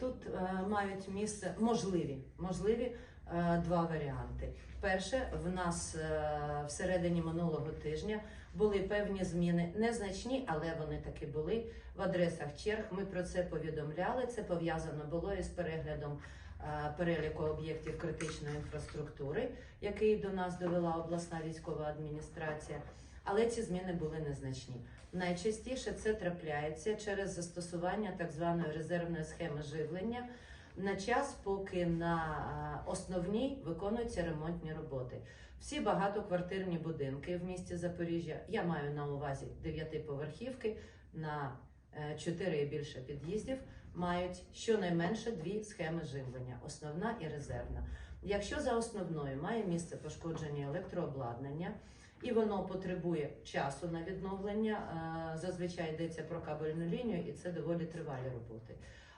Тут е, мають місце можливі, можливі е, два варіанти. Перше, в нас е, всередині минулого тижня були певні зміни, незначні, але вони таки були в адресах черг. Ми про це повідомляли. Це пов'язано було із переглядом переліку об'єктів критичної інфраструктури, який до нас довела обласна військова адміністрація. Але ці зміни були незначні. Найчастіше це трапляється через застосування так званої резервної схеми живлення на час, поки на основній виконуються ремонтні роботи. Всі багатоквартирні будинки в місті Запоріжжя, я маю на увазі дев'ятиповерхівки на 4 і більше під'їздів, мають щонайменше дві схеми живлення: основна і резервна. Якщо за основною має місце пошкодження електрообладнання, і воно потребує часу на відновлення. е, Зазвичай йдеться про кабельну лінію, і це доволі тривалі роботи.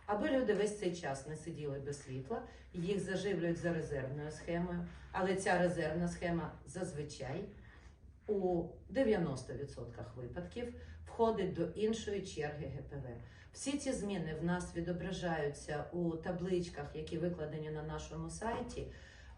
Аби люди весь цей час не сиділи без світла, їх заживлюють за резервною схемою, але ця резервна схема зазвичай у 90% випадків входить до іншої черги ГПВ. Всі ці зміни в нас відображаються у табличках, які викладені на нашому сайті.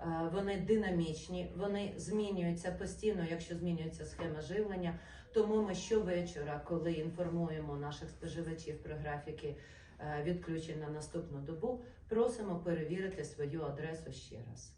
Е, Вони динамічні, вони змінюються постійно, якщо змінюється схема живлення. Тому ми щовечора, коли інформуємо наших споживачів про графіки е, відключень на наступну добу, просимо перевірити свою адресу ще раз.